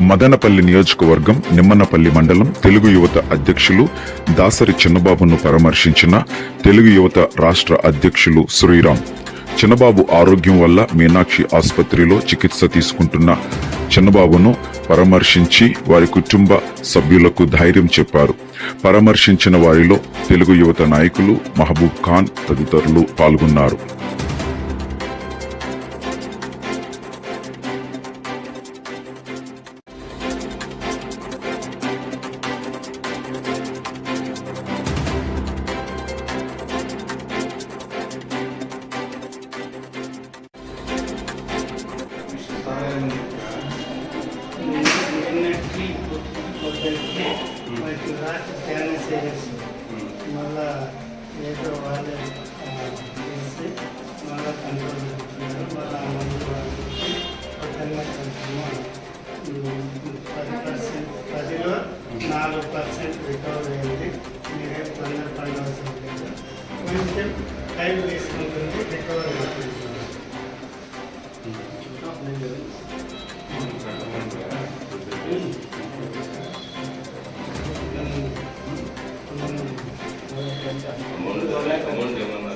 మదనపల్లి నియోజకవర్గం నిమ్మనపల్లి మండలం తెలుగు యువత అధ్యక్షులు దాసరి చిన్నబాబును పరామర్శించిన తెలుగు యువత రాష్ట్ర అధ్యక్షులు శ్రీరామ్. చిన్నబాబు ఆరోగ్యం వల్ల మీనాక్షి ఆసుపత్రిలో చికిత్స తీసుకుంటున్న చిన్నబాబును పరామర్శించి వారి కుటుంబ సభ్యులకు ధైర్యం చెప్పారు. పరామర్శించిన వారిలో తెలుగు యువత నాయకులు మహబూబ్ ఖాన్ తదితరులు పాల్గొన్నారు. నిన్నటికి పొద్దున్నకి వాటికి రాత్రి ధ్యానం చేసి మళ్ళా ఏదో వాళ్ళే చేసి మళ్ళా కంట్రోల్ మళ్ళా మందు వాళ్ళు కొంచెము పది పర్సెంట్ పదిలో నాలుగు పర్సెంట్ రికవర్ అయింది మీరేం పన్నెండు పడవలసిన లేదు కొంచెం టైం తీసుకుంటుంది రికవర్ అవుతుంది ಅಮೌಂಟ್ ಅಮೌಂಟ್